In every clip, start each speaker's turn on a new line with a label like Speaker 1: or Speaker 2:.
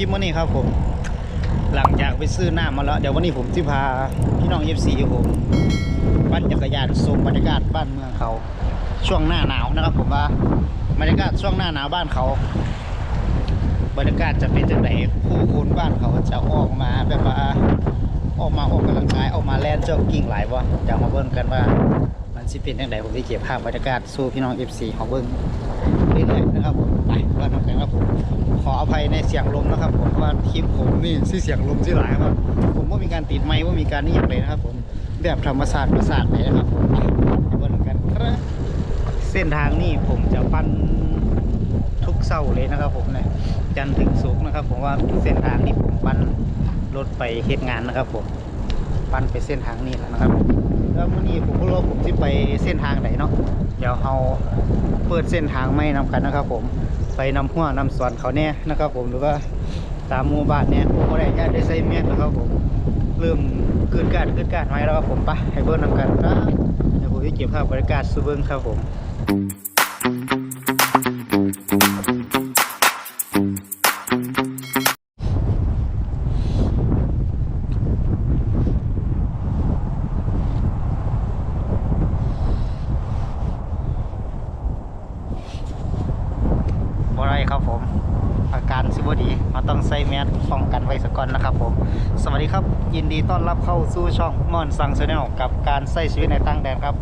Speaker 1: ลิปมื่อนี้ครับผม หลังจากไปซื้อหน้ำมาแล้ว เดี๋ยววันนี้ผมจะพาพี่น้องเอฟซีผมปั่นจักรยานชมบรรยากาศบ้านเมืองเขาช่วงหน้าหนาวนะครับ ผมว่าบรรยากาศช่วงหน้าหนาวบ้านเขา บรรยากาศจะเป็นจังไดผู้คนบ้านเขาจะออกมาแบบว่าออกมาออกกำลังกายออกมาแล่นจ็อกกิ้งหลายวะจะมาเบิ่งกันว่า มันสิเป็นจังไดผมจะเก็บภาพบรรยากาศสู่พี่น้อง FC ของเขาเบิ่งเรื่อยๆนะครับผมไปว่าทำกันครับผม ขออภัยในเสียงลมนะครับผมเพราะว่าคลิปผมนี่สิเสียงลมสิหลายครับ ผมว่ามีการติดไมค์ว่ามีการนี่อย่างเลยนะครับ ผมแบบธรรมศาสตร์ประสาทเลยนะครับผมไปเบิ่งกันครับเส้นทางนี่ผมจะปั้นทุกเสาเลยนะครับ ผมเนี่ยจันถึงศุกนะครับ ผมว่าเส้นทางนี้ผมปั้นรถไปเฮ็ดงานนะครับ ผมปั้นไปเส้นทางนี้แล้วนะครับแล้ววันนี้ผมก็รู้ว่าผมจะไปเส้นทางไหนเนาะเดี๋ยวเราเปิดเส้นทางไม่นำกันนะครับ ผม ไปนำหัวนำสวนเขาแน่นะครับผมหรือว่าตามหมู่บ้านเนี่ยผมก็ได้ญาติได้ใส่เมียนนะครับผมเริ่มเกิดการเกิดการไว้แล้วครับผมไปให้เบิ้ลนำกันครับเดี๋ยวผมจะเก็บภาพบรรยากาศสูเบิ้งครับผม ยินดีต้อนรับเข้าสู่ช่องม่อนซังชาแนลกับการใช้ชีวิตในต่างแดนครับ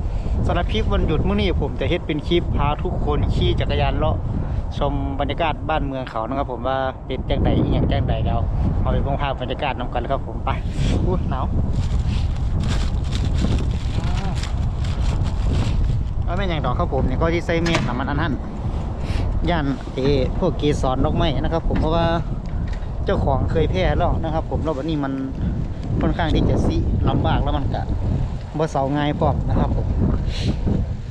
Speaker 1: สำหรับคลิปวันหยุดมื้อนี้ผมจะเฮ็ดเป็นคลิปพาทุกคนขี่จักรยานเลาะชมบรรยากาศบ้านเมืองเขานะครับผมว่าเป็นแจังใดอย่างจังใดแล้วเอาไปเบิ่งภาพบรรยากาศนำกันเลยครับผมไปอู้หนาวเอาไม่นอย่างดอกครับผมเนี่ยก็ที่ใส่เมียสามันอันนั้นย่านเอพวกเกสรดอกไม้นะครับ ผมเพราะว่าเจ้าของเคยแพ้แล้วนะครับ ผมแล้ววันนี้มัน ค่อนข้างที่จะสิลำบากแล้วมันกะบ่เสาง่ายพร้อมนะครับผม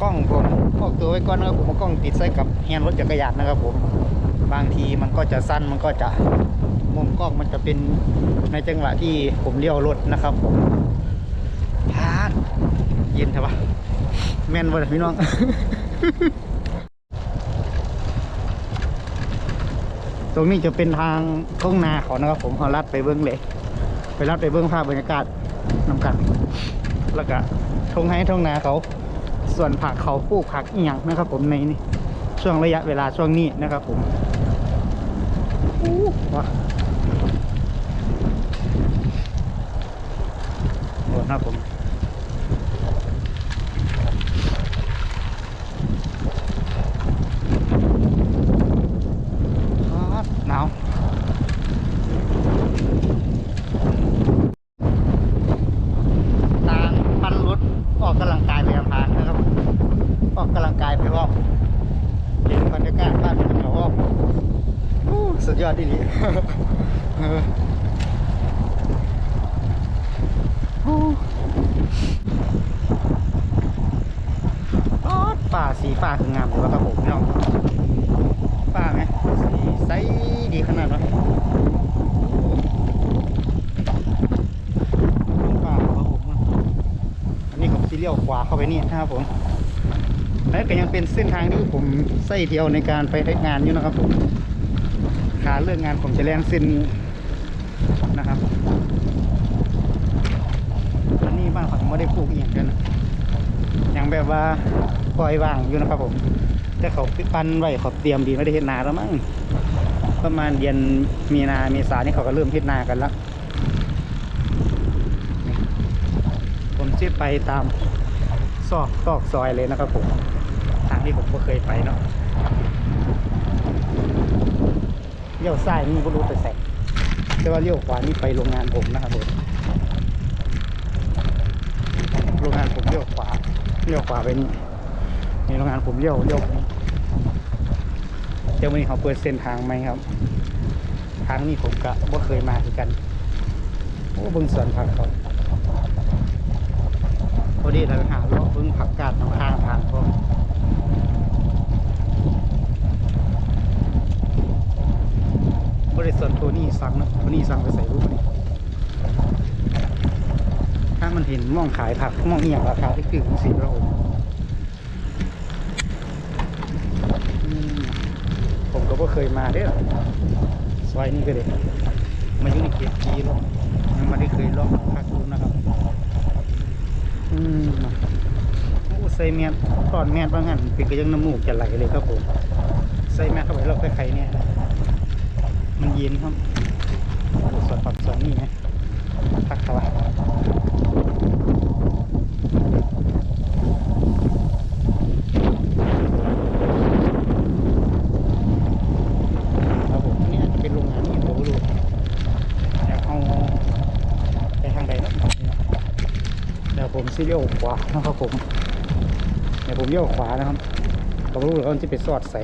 Speaker 1: กล้องผมพอกตัวไว้ก่อนนะครับผมเอากล้องติดใส่กับแฮนด์รถจักรยานนะครับผมบางทีมันก็จะสั้นมันก็จะมุมกล้องมันจะเป็นในจังหวะที่ผมเลี้ยวรถนะครับผมพาดเย็นใช่ปะแม่นบ่ล่ะพี่น้องตรงนี้จะเป็นทางทุ่งนาเขานะครับผมเขาลัดไปเบื้องเลย ไปรับไปเบื้องภาพบรรยากาศน้ำกันแล้วก็ทงให้ทงนาเขา ส่วนผักเขาปลูกผักอีหยังนะครับผมในนี่ช่วงระยะเวลาช่วงนี้นะครับผมว้าโอ้นะครับผม อ้าวหนาวทางพันรถออกกำลังกายไปทางนะครับ ออกกำลังกายไปรอบเห็นบรรยากาศบ้านเมืองเขารอบอู้สุดยอดดี เอออู้อ๊อดป่าสีฟ้าคืองามเลยครับผมพี่น้อง ป้าไหมสีใสดีขนาดนั้นป้าครับผมอันนี้ผมสีเลี้ยว ขวาเข้าไปนี่นะครับผมและก็ยังเป็นเส้นทางที่ผมใส่เที่ยวในการไปทำงานอยู่นะครับผมขาเรื่องงานผมจะแล่นเส้นนี้นะครับอันนี้บ้านผมไม่ได้ปลูกอหย่างกันยังแบบว่าปล่อยว่างอยู่นะครับผมแต่เขาปั้นไว้เขาเตรียมดีไม่ได้เฮ็ดนาแล้วมั้งประมาณเดือนมีนาเมษานี่เขาก็เริ่มเฮ็ดนากันแล้วผมจะไปตาม ซอกอกซอยเลยนะครับผม ทางที่ผมก็เคยไปเนาะเลี้ยวซ้ายนี่ก็รู้ไปแสงแต่ว่าเลี้ยวขวานี่ไปโรงงานผมนะครับผมโรงงานผมเลี้ยวขวาเลี้ยวขวาไปนี่ในโรงงานผมเลี้ยวเลี้ยวเดี๋ยววันนี้เขาเปิดเส้นทางไหมครับทางนี้ผมก็บ่เคยมาคือกันโอ้บิ่งสวนผักเขาพอดีเราหา เลาะเบิ่งผักกาดน้ำข้างทางพร้อบริษัทโทนี่สั่งนะโทนี่สั่งไปใส่รูปนี่ถ้ามันเห็นมองขายผักมองอีหยังราคาที่คือสิบแล้วผมอืมผมก็บ่เคยมาเด้อซอยนี้ก็เลยมาอยู่ในเขตจีหรอกยังไม่ได้เคยลองพักดูนะครับ อืม ใส่แมสตอนแมสบางหันเป็นก็ยังน้ำมูกจะไหลเลยครับผมใส่แมสเข้าไปแล้วใครๆเนี่ยมันเย็นครับสวนผักสวนนี่ไงพักเขาอะครับผมอันนี่อาจะเป็นโรงงานนี่ผมไม่รู้เดี๋ยวเอาไปทางใดแล้วเดี๋ยวผมซีเรียลขวานะครับผม เดี๋ยวผมเลี้ยวขวานะครับผมรู้เลยว่ามันจะไปสอดใส่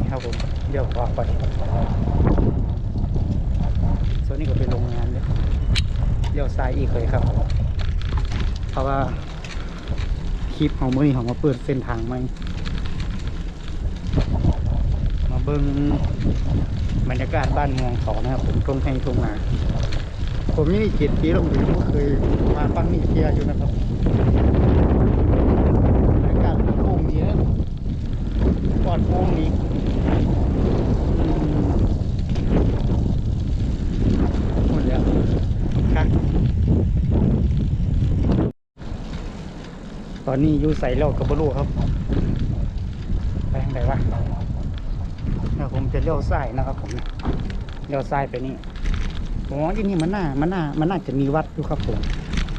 Speaker 1: นี่ครับผมเลี้ยวขวาไปส่วนนี้ก็เป็นโรงงานเลยเลี้ยวซ้ายอีกเลยครับ เพราะว่าคลิปของมือนี้ของมาเปิดเส้นทางใหมมาเบิ้งบรรยากาศบ้านเมืองเขานะครับผมตรงให้ตรงมาผมนี่เจ็ดปีแล้วผมก็เคยมาฟังนี่เทียอยู่นะครับบรรยากาศโล่งดีนะปล อดโปร่งดีหมดแล้วครับตอนนี้อยู่ใส่แล้วกับบลูครับ ไปทางไหนวะเดี๋ยวผมจะเลี้ยวซ้ายนะครับผมเลี้ยวซ้ายไปนี่ผมว่าที่นี่มันน่ามันน่ามันน่าจะมีวัดอยู่ครับผม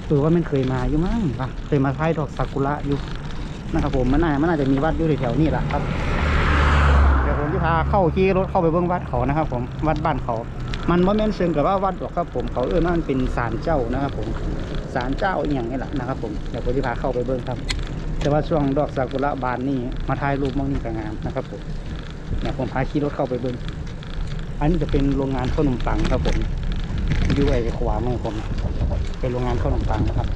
Speaker 1: คือว่ามันเคยมาอยู่มั้งปะเคยมาท้ายดอกซากุระอยู่นะครับผมมันน่ามันน่าจะมีวัดอยู่แถวนี่แหละครับ พาเข้าขี่รถเข้าไปเบื้องวัดเขานะครับ ผมวัดบ้านเขา มันว่าแม่นเชิงกับว่าวัดหรอกครับ ผมเขาเออมันเป็นศาลเจ้านะครับ ผมศาลเจ้าอย่างนี้แหละนะครับ ผมเดี๋ยวผมจะพาเข้าไปเบื้องครับ แต่ว่าช่วงดอกซากุระบานนี่มาถ่ายรูปมองนี่ก็งามนะครับผมเดี๋ยวผมพาขี่รถเข้าไปเบื้องอันนี้จะเป็นโรงงานข้าวหนมปังครับผมอยู่ไอ้ขวามือผมเป็นโรงงานข้าวหนมปังนะครับ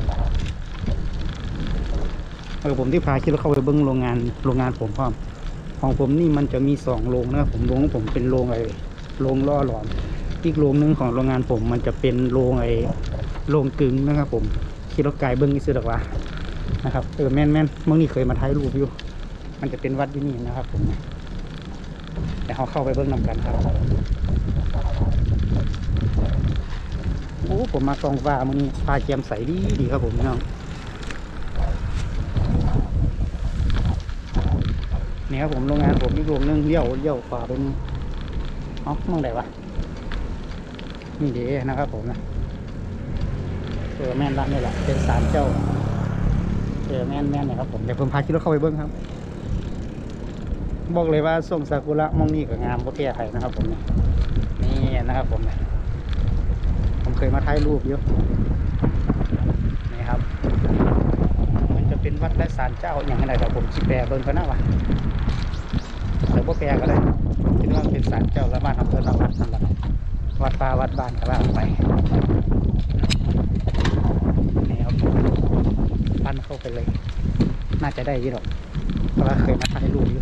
Speaker 1: เออผมที่พาขี่รถเข้าไปเบื้องโรงงานโรงงานผมพร้อม ของผมนี่มันจะมีสองโรงนะครับผมโรงของผมเป็นโรงไอ้โรงล่อหลอมอีกโรงหนึงของโรงงานผมมันจะเป็นโรงไอ้โรงกึ่งนะครับ ผมขี่รถไกลเบิ้งนี่ซื้อดอกว่านะครับเออแม่นแม่นเมื่อนี้เคยมาถ่ายรูปอยู่ มันจะเป็นวัดที่นี่นะครับ ผมแต่เขาเข้าไปเบิ้งนำกันครับโอ้ผมมาซองฟ้ามื่อนี้ฟ้าแจ่มใสดีดีครับผมพี่น้อง นี่ครับผมโรงงานผมอีกโรงนึงเลี้ยวเลี้ยวขวาเป็นเอ้ามองไหนวะนี่เดนะครับผมนะเออแม่นร้านนี่แหละเป็นศาลเจ้าเออแม่นแม่นนะครับผมเดี๋ยวผมพาขี่รถเข้าไปเบิ้งครับ บอกเลยว่าส้มซากุระมองนี่ก็งามเพระแก้ไขนะครับผมนี่นี่นะครับผมผมเคยมาถ่ายรูปอยู่นี่ครับ มันจะเป็นวัดและศาลเจ้าอย่างไรแต่ผมชิแปลเบิ้งก็น่าวะ แต่ว่าแปลก็ได้คิดว่าเป็นศาลเจ้าละบ้านอำเภอละวัดนั่นแหละวัดป่าวัดบ้านก็ว่าไปนี่ครับปั้นเข้าไปเลย น่าจะได้ยี่หรอกเพราะว่าเคยมาถ่ายรูปอยู่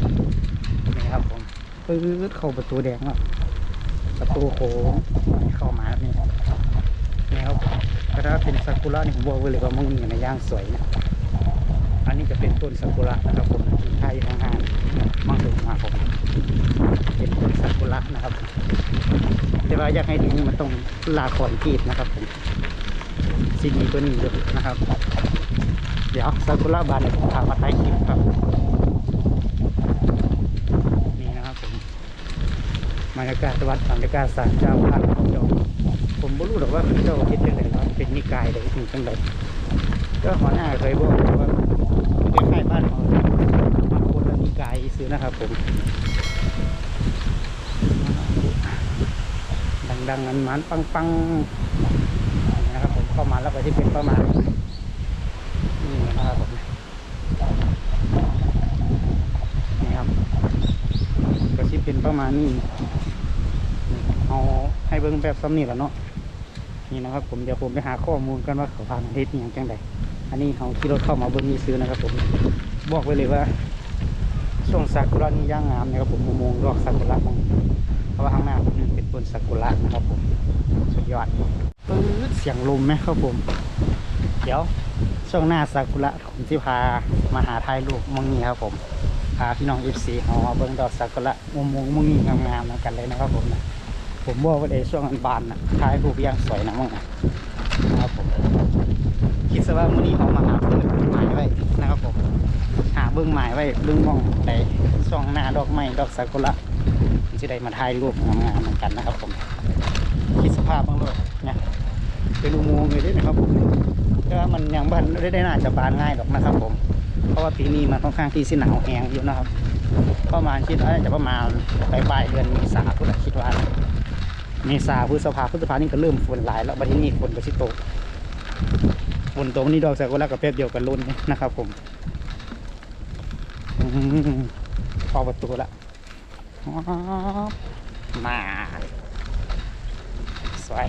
Speaker 1: นี่ครับผมปื๊ดเข้าประตูแดงแล้วประตูโค้งเข้ามานี่นี่ครับก็ถ้าเป็นซากุระนี่ผมบอกเลยว่ามึงนี่นย่างสวยนะ นนี้จะเป็นต้นซากุระนะครับผมที่ไทยทางหางมังสวิรัติผมเป็นต้นซากุระนะครับ แต่ว่าอยากให้ดีนี่มันต้องลาคอนกีดนะครับผมซีดีตัวนี้ด้วยนะครับ เดี๋ยวซากุระบานเนี่ยผมพามาถ่ายคลิปครับนี่นะครับผมบรรยากาศวัดบรรยากาศศาลเจ้าท่านเจ้าผมไม่รู้หรอกว่าเจ้าคิดจังไดว่าเป็นนิกายใดถึงจังไดก็หัวหน้าเคยบอกว่าานของมาคนละนิกายซื้อนะครับผมดังๆนั้นมันปังปังๆนะครับผมเข้ามาแล้วก็ที่เป็นประมาณนี่นะครับผมนี่ครับก็สิเป็นประมาณนี้เอาให้เบิ่งแบบซ้ำนี่แหละเนาะนี่นะครับผมเดี๋ยวผมไปหาข้อมูลกันว่าเขาพามาเฮ็ดอย่างจังใด อันนี้เขาขี่รถเข้ามาเบิ่งนี่ซื้อนะครับผมบอกไว้เลยว่าช่วงซากุระนี่ย่างงามนะครับผมอุโมงค์ดอกซากุระมองเพราะว่าข้างหน้าผมนี่เป็นต้นซากุระนะครับผมสุดยอดปื๊ดเสียงลมไหมครับผม เดี๋ยวช่วงหน้าซากุระผมจะพามาหาถ่ายรูปมองนี่ครับผมพาพี่น้อง FC เอามาเบิ่งดอกซากุระมุมมุมมุมนี้งามๆนกันเลยนะครับผมนะผมบอกว่าในช่วงมันบานนะท้ายรูปย่างสวยนะมั่งนะ คิดซะว่ามื้อนี้เขามาหาเปิดหมายไว้นะครับผมหาเบิ่งหมายไว้เรื่องมองใดช่องหน้าดอกไม้ดอกซากุระจะได้มาถ่ายรูปงามๆเหมือนกันนะครับ ผมคิดสภาพบ้างเลยเนี่ยเป็นอุโมงค์เลยด้วยนะครับผมแต่ว่ามันยังบานได้ได้น่าจะบานง่ายหรอกนะครับ ผม เพราะว่าปีนี้มันค่อนข้างที่สิหนาวแห้งอยู่นะครับประมาณคิดว่าน่าจะประมาณปลายปลายเดือนเมษาพุทธคิดว่านะเมษาพฤษภาพฤษภานี่ก็เริ่มฝนหลายแล้วบัดนี้ฝนก็สิโต ฝนตกนี่ดอกแซกุระกับแป๊บเดียวกันล้นนะครับ ผมพอประตูละมาสวย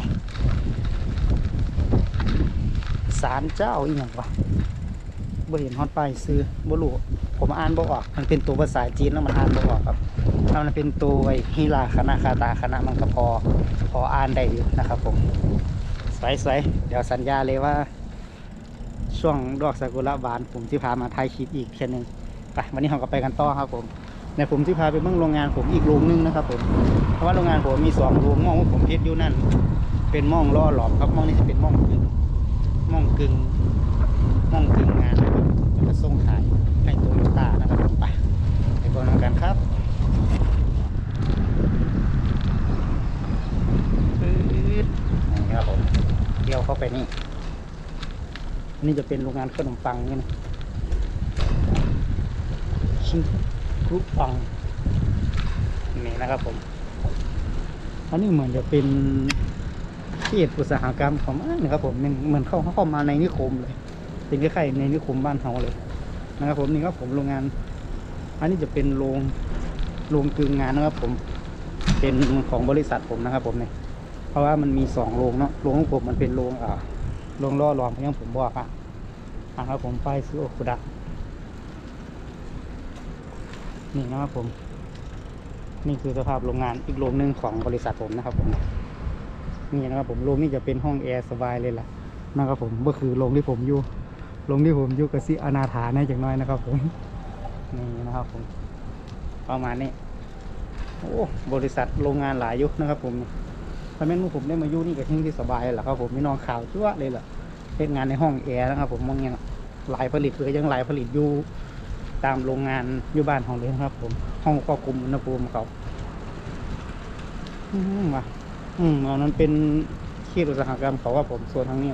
Speaker 1: ศาลเจ้าอีกหยังวะบ่เห็นฮอตไปซื้อบ่รู้ผมอ่านบ่ออก มันเป็นตัวภาษาจีนแล้วมันอ่านบ่ออกครับถ้ามันเป็นตัวไอ้ฮิราคณะคาตาคณะมันก็พอพออ่านได้อยู่นะครับผมสวยสวยเดี๋ยวสัญญาเลยว่า ช่วงดอกซากุระบานผมที่พามาถ่ายคลิปอีกเพียงหนึ่งไปวันนี้เราก็ไปกันต่อครับผมในผมที่พาไปเบิ่งโรงงานผมอีกโรงนึงนะครับผมเพราะว่าโรงงานผมมีสองโรงมองว่าผมเฮ็ดอยู่นั่น เป็นม่องล่อหลอมครับม่องนี้จะเป็นม่องกึ่งม่องกึ่งม่องกึ่งงานนะครับแล้วก็ส่งขายให้โตโยต้านะครับไปไปก่อนกันครับนี่ครับผมเดี่ยวเข้าไปนี่ อันนี่จะเป็นโรงงานขนมปังนี่นะชิงกรุ๊ปปังนี่นะครับผม อันนี้เหมือนจะเป็นเขตอุตสาหกรรมของมันนะครับผมเหมือนเข้าเข้ามาในนิคมเลยเป็นคล้ายๆในนิคมบ้านเฮาเลยนะครับผมนี่ครับผมโรงงาน อันนี้จะเป็นโรงโรงกึงงานนะครับผม เป็นของบริษัทผมนะครับผมเนี่ยเพราะว่ามันมีสองโรงเนาะโรงของผมมันเป็นโรงอ่า โรงล่อรองอย่างผมบอกอะอ่าครับผมไปซื้อโอคุดะนี่นะครับผม นี่คือสภาพโรงงานอีกโรงหนึ่งของบริษัทผมนะครับผมนี่นะครับผมโรงนี้จะเป็นห้องแอร์สบายเลยล่ะนะครับผมก็คือโรงที่ผมอยู่โรงที่ผมอยู่กับซิอนาถาแน่จังน้อยนะครับผมนี่นะครับผมประมาณนี้โอ้บริษัทโรงงานหลายยุคนะครับผม ถ้าแม่นว่าผมได้มาอยู่นี่ก็ทิ้งที่สบายแหละครับผมมีนองข่าวชั่วเลยล่ะเฮ็ดงานในห้องแอร์นะครับผมมองเงี้ยหลายผลิตเลยยังหลายผลิตอยู่ตามโรงงานอยู่บ้านของเลยนะครับ ผมห้องควบคุมอุณหภูมิเขาอืมว่ะอืมอันนั้นเป็นเขตอุตสาหกรรมเขาว่าผมส่วนทางนี้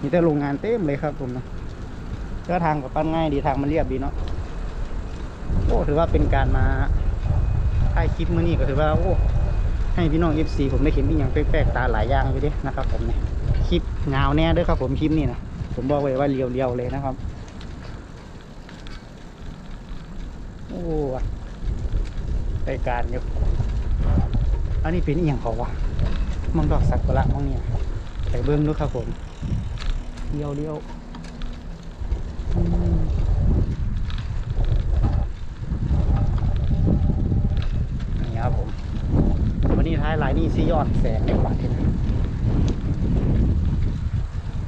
Speaker 1: มีแต่โรงงานเต็มเลยครับผมนะก็ทางกับปั้นง่ายดีทางมันเรียบดีเนาะโอ้ถือว่าเป็นการมาถ่ายคลิปมื่อนี้ก็ถือว่าโอ้ ให้พี่น้องเอฟซีผมได้เห็นอีกอย่างแปลกๆตาหลายอย่างเลยเดินะครับ ผมเนี่ยคลิปเงาวแน่ด้วยครับ ผมคลิปนี้นะผมบอกไว้ว่าเรียวๆเลยนะครับโอ้ว่ะรายการอยู่อันนี้เป็นอียงเขาวะมังดอกสักุระมังเนี่ยไปเบิ้งดูครับผมเลี้ยวเลี้ยวอืมนี่ครับผม วันนี้ท้ายนี่ซียอดแสงในปัดที่นะ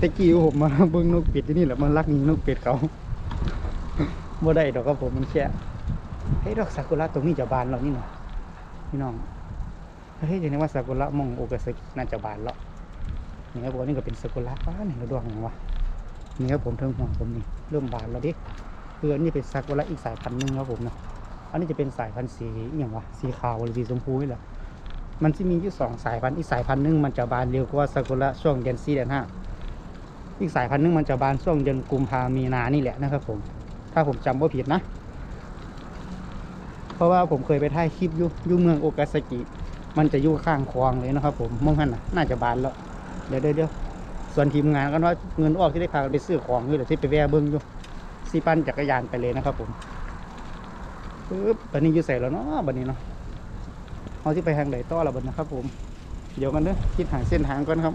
Speaker 1: ตะกี้ผมมาเบิ้งนกเป็ดที่นี่แหละมันรักยิงนกเป็ดเขาบ่ได้ดอกครับผมมันแค่เฮ้ยดอกซากุระตรงนี้จะบานแล้วนี่เนาะพี่น้องเฮ้ยอย่างนี้ว่าซากุระมองโอกาสกิน่าจะบานแล้วนี่ครับผมนี่ก็เป็นซากุระป้านี่ดวงอย่งวะนี่ครับผมเทิงหัวผมนี่เริ่มบานแล้วดิคืออันนี้เป็นซากุระอีกสายพันธุ์หนึงครับผมเนาะอันนี้จะเป็นสายพันธุ์สีอย่างวะสีขาวหรือสีชมพูนี่แหละ มันจะมีอยู่สองสายพันธุ์อีกสายพันธุ์หนึงมันจะบานเร็วกว่าซากุระช่วงเดือนสี่เดือนห้าอีกสายพันธุ์หนึงมันจะบานช่วงเดือนกุมภามีนานี่แหละนะครับผม ถ้าผมจำว่าผิดนะ เพราะว่าผมเคยไปถ่ายคลิปอยู่ยู่เมืองโอกาซากิ มันจะอยู่ข้างคลองเลยนะครับผมมองหันน่ะน่าจะบานแล้ว เดี๋ยวเดี๋ยวส่วนทีมงานกันว่าเงินออกที่ได้พาไปซื้อของอยู่เดี๋ยวที่ไปแวะเบิ้งอยู่สีปั้นจักรยานไปเลยนะครับผมปึ๊บบันนี้อยู่ใส่แล้วเนาะบันนี้เนาะ เอาที่ไปทางไหนต่อละบนนะครับ ผม เดี๋ยวกันเด้อคิดหาเส้นทางก่อนครับ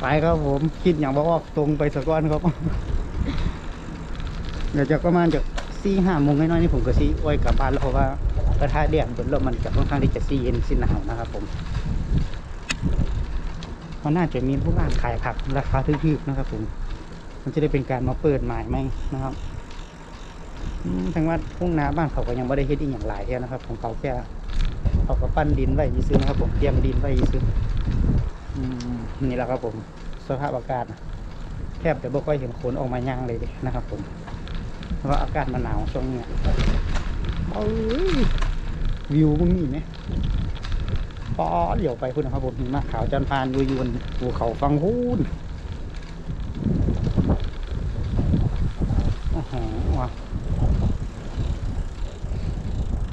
Speaker 1: ไปครับผมคิดอย่างบอกว่าตรงไปสะก้อนครับ เดี๋ยวจะประมาณจะสี่ห้าโมงน้อยๆนี่ผมก็ซีอ้อยกลับบ้านแล้วเพราะว่ากระทะแดดบนรถมันจะค่อนข้างที่จะซีเย็นซีหนาวนะครับ ผมมันน่าจะมีผู้ร้านขายผักราคาถูกๆนะครับ ผม มันจะได้เป็นการมาเปิดหมายไหมนะครับ ทางวัดทุ่งนาบ้านเขาก็ยังไม่ได้เฮ็ดอีกอย่างหลายเท่านะครับ ของเขาแค่เขาก็ปั้นดินไว้ซื้อนะครับ ผมเตรียมดินไว้ซื้อนี่แหละครับผมสภาพอากาศแทบจะไม่ค่อยเห็นคนออกมาย่างเลยดะนะครับ ผม เพราะอากาศมันหนาวช่วงนี้เอ้ยวิวมึงนี่ไหมปอเดี๋ยวไปพุ่นนะครับผมมะขาวจันทร์พานดูยวนภูเขาฟังพูนอ้โหว่ะ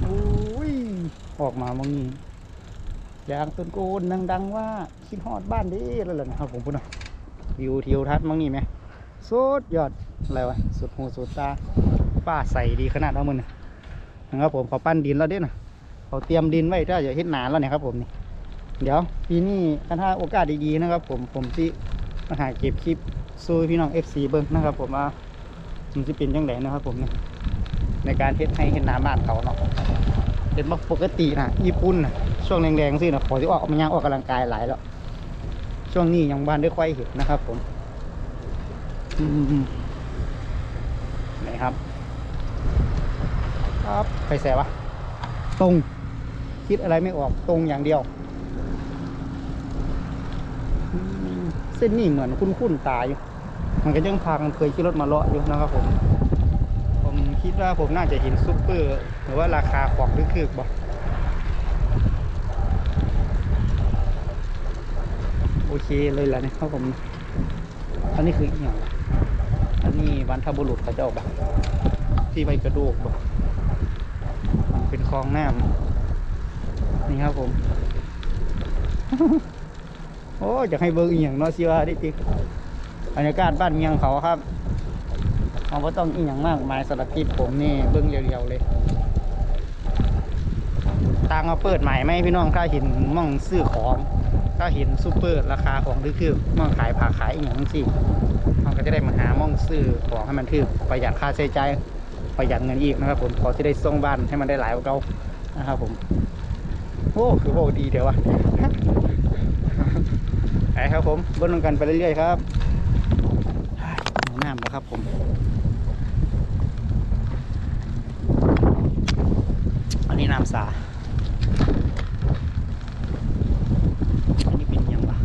Speaker 1: โอ้ย ออกมาเมื่องนี้ยางต้นโกนดังๆว่าคิดฮอดบ้านดีแล้วล่ะนะครับผมพูดนะวิวทิวทัศน์มองนี่ไหมสุดยอดอะไรวะสุดหูสุดตาป้าใส่ดีขนาดเอามือนะนะครับผมเขาปั้นดินแล้วเด้นะเขาเตรียมดินไว้ถ้าจะเฮ็ดหนานแล้วเนี่ยครับผมนี่เดี๋ยวปีนี้ถ้าโอกาสดีๆนะครับ ผมผมที่มาหาเก็บคลิปสู้พี่น้อง FC เบิ้งนะครับ ผมว่ามันจะเป็นยังไงนะครับ ผมเนี่ยในการเฮ็ดให้เห็นน้ำบ้านเขาเนาะ เห็นปกตินะญี่ปุ่นนะช่วงแรงๆสินะขอที่ออกมันยังออกกำลังกายหลายแล้ว ช่วงนี้ยังบ้านได้ค่อยเห็นนะครับ ผมอืมไหนครับ ครับไปแสวะตรงคิดอะไรไม่ออกตรงอย่างเดียว เส้นนี้เหมือนคุ้นๆตาอยู่มันก็ยังพากันเคยขี่รถมาเลาะอยู่นะครับผม คิดว่าผมน่าจะเห็นซุปเปอร์ หรือว่าราคาของคือๆบ่โอเคเลยแหละเนี่ยครับผม อันนี้คืออย่างอันนี้บรรทบุรุษเขาเจ้าบ่ที่ใบกระดูกบ่เป็นคลองน้ำนี่ครับผม โอ้อยากให้เบิ่งอีกอย่างเนาะสิว่าได้ติบรรยากาศบ้านเมียงเขาครับ เราก็ต้องอีกอย่างมากมายสำหรับที่ผมนี่เบิ้งเรียวๆเลย ตางมาเปิดใหม่ไหมพี่น้องถ้าเห็นหม่องซื้อของ ถ้าเห็นซูเปอร์ราคาของคือคือหม่องขายผักขายอีกอย่างสิมันก็จะได้มาหาหม่องซื้อของให้มันคือประหยัดค่าใช้จ่ายประหยัดเงินอีกนะครับ ผมขอที่ได้ส่งบ้านให้มันได้หลายกว่าเก่านะครับผมโอ้คือโอดีเดี๋ยววะไปครับผมเบิ้ลกันไปเรื่อยๆครับน้ำนะครับผม อันนี้น้ำสาอันนี้เป็นยังวะ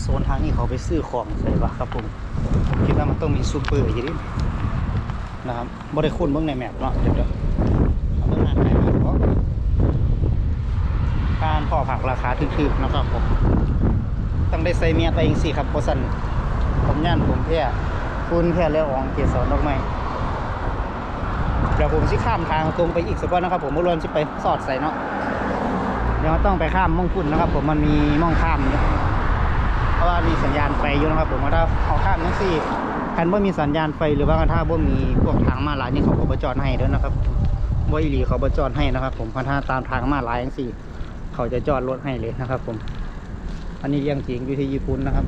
Speaker 1: โซนทางนี้เขาไปซื้อของใส่ปะครับผมผมคิดว่ามันต้องมีซูเปอร์อยู่ดินะครับบริคุณเบื้องในแมปเนาะเดี๋ยวเดี๋ยวเอาเบื้องหน้าไปครับเพราะการพอผักราคาถึกๆนะครับผมต้องได้ใส่เมียตัวเองสิครับโพสันผมย่านผมแพ้ คุณแพ้แล้วอองเกสรดอกไม้เดี๋ยวผมสิข้ามทางตรงไปอีกสักวันนะครับ ผมมื่อรวนสิไปสอดใส่เนาะเดี๋ยวต้องไปข้ามม่องพุ่นนะครับ ผมมันมีม่องข้ามเพราะว่ามีสัญญาณไฟอยู่นะครับ ผมถ้าเอาข้ามนั่นสิคันว่ามีสัญญาณไฟหรือว่าถ้าว่ามีพวกทางมาลายนี่เขาก็บจอดให้ด้วยนะครับว่าอีหลีเขาบจอดให้นะครับ ผมเพราะถ้าตามทางมาลายอย่างสี่ เขาจะจอดรถให้เลยนะครับ ผม อันนี้เรื่องจริงอยู่ที่ญี่ปุ่นนะครับ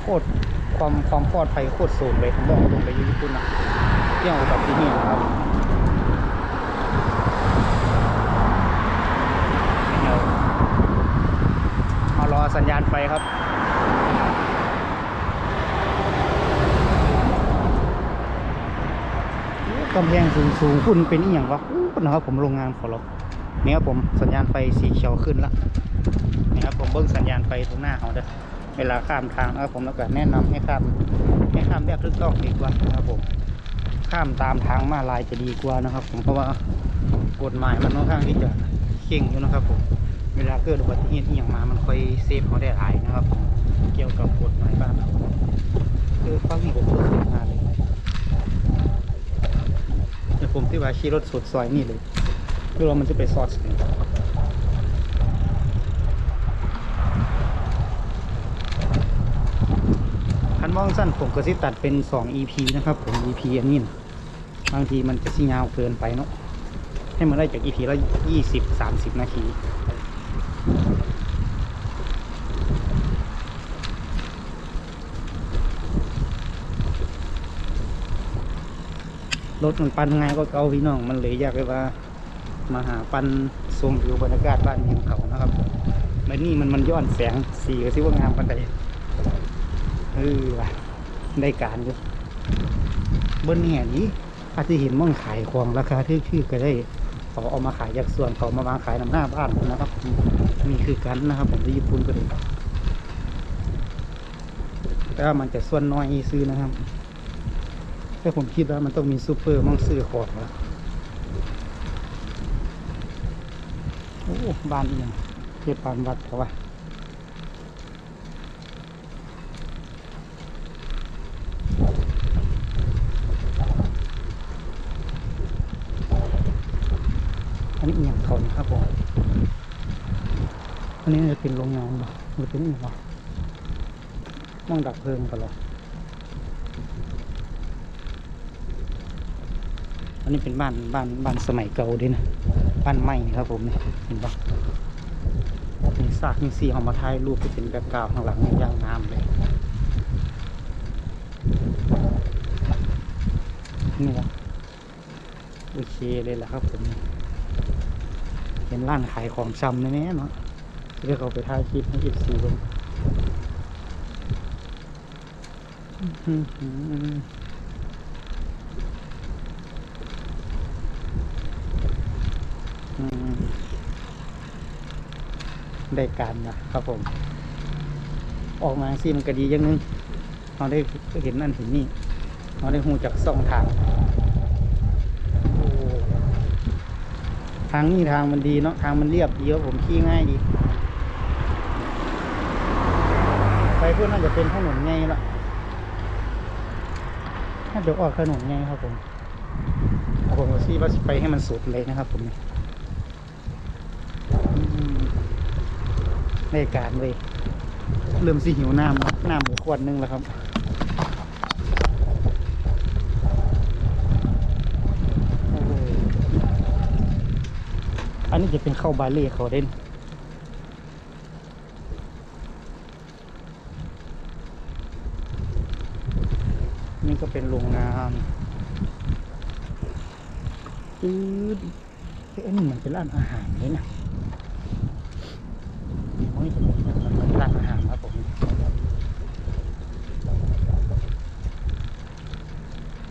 Speaker 1: โคตร ความความปลอดภัยโคตรสูงเลยผมบอกตรงไปยู่ญี่ปุ่นนะเที่ยวแบบที่นี่นะครับเดี๋ยวมารอสัญญาณไฟครับกำแพงสูงสูงคุณเป็นอีหยังวะอู้ปะนะครับผมโรงงานขอรับนี่ครับผมสัญญาณไฟสีเขียวขึ้นแล้วนี่ครับผมเบิ้งสัญญาณไฟตรงหน้าเขาเด้อ เวลาข้ามทางนะครับผมแล้วก็แนะนำให้ข้ามให้ข้ามแบบถูกต้องดีกว่านะครับผมข้ามตามทางมาลายจะดีกว่านะครับ ผมเพราะว่ากฎหมายมันค่อนข้างที่จะเข่งอยู่นะครับผมเวลาเกิดอุบัติเหตุอย่างมามันค่อยเซฟเขาได้หลายนะครับเกี่ยวกับกฎหมายบ้านเราคือฟังนี่ผมรู้สึกมาเลยเดี๋ยวผมที่ว่าขี่รถสุดซอยนี่เลยคือเรามันจะไปซอส ช่องสั้นผมก็สิตัดเป็น 2 EP นะครับ ผม EP อันนี้นะบางทีมันจะสิยาวเกินไปเนาะให้มันได้จาก EP ละ20 30 นาทีรถมันปันง่ายก็เกาพี่น้องมันเลยอยากเลยว่า มาหาปันชมวิวบรรยากาศบ้านเมืองเขานะครับมันนี่มันมันย้อนแสงสีก็สิว่างามปันใด เออว่ะได้การอยู่บนแห่นี้อาจจะเห็นหม่องขายของราคาทื่อก็ได้เขาเอามาขายจากส่วนเขามาวางขายนำหน้าบ้านนะครับนี่คือกันนะครับ ผมที่ญี่ปุ่นก็ได้แต่ว่ามันจะส่วนน้อยซื้อนะครับแต่ผมคิดว่ามันต้องมีซูเปอร์มั่งซื้อของแล้วโอ้บ้านเอียงเทศบาลวัดเขาว่า อันครับผมอันนี้จะเป็นโรงงานบ่หรือเป็นอีกบ่มองดับเพลิงกันหรออันนี้เป็นบ้านบ้านบ้านสมัยเก่าดินะบ้านไม้นี่ครับผมนี่เห็นปะมีซากมีสีเอามาถ่ายรูปไปเป็นแบบกาวข้างหลังนี่ย่างงามเลยนี่ละโอเคเลยละครับผม เห็นร้านขายของชำแน่ๆเนาะจะได้เขาไปถ่ายคลิปให้อีกสีลงได้การนะครับผม ออกมาสิมันก็ดีอย่างนึงเราได้เห็นนั่นเห็นนี่เราได้หูจากซ่องทางโอ้ ทางนี้ทางมันดีเนาะทางมันเรียบดีครับผมขี่ง่ายดี ไปเพื่อน่าจะเป็นถนนไงละน่าจะออกถนนไงครับผมเอาผมก็ซีว่าไปให้มันสุดเลยนะครับ ผมอืมในการเลยเริ่มสิหิวน้ำน้ำหมูขวดนึงแล้วครับโอ้โห อันนี้จะเป็นข้าวบาเล่เขาเด่นนี่ก็เป็นโรงงานอืดเอ้ยอันนี้เหมือนเป็นร้านอาหารเลยนะโอ้ยมันเป็นร้านอาหารครับผม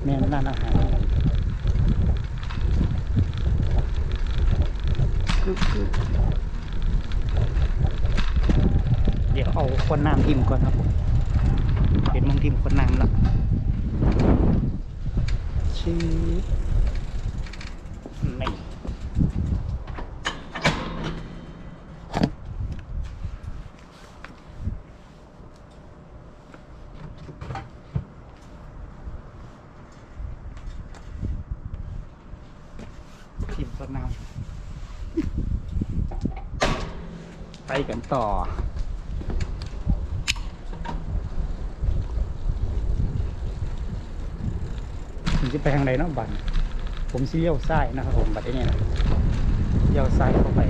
Speaker 1: แม่นร้านอาหารเดี๋ยวเอาควนน้ำ ทิมก่อนครับผมเป็นมองทิมคนน้ำแล้วชื่อไม่ทีมต้นน้ำไปกันต่อ จะไปทางใดเนาะบันผมซีเลี้ยวซ้ายนะครับผมบัดนี้นะเลี้ยวซ้ายเข้าไป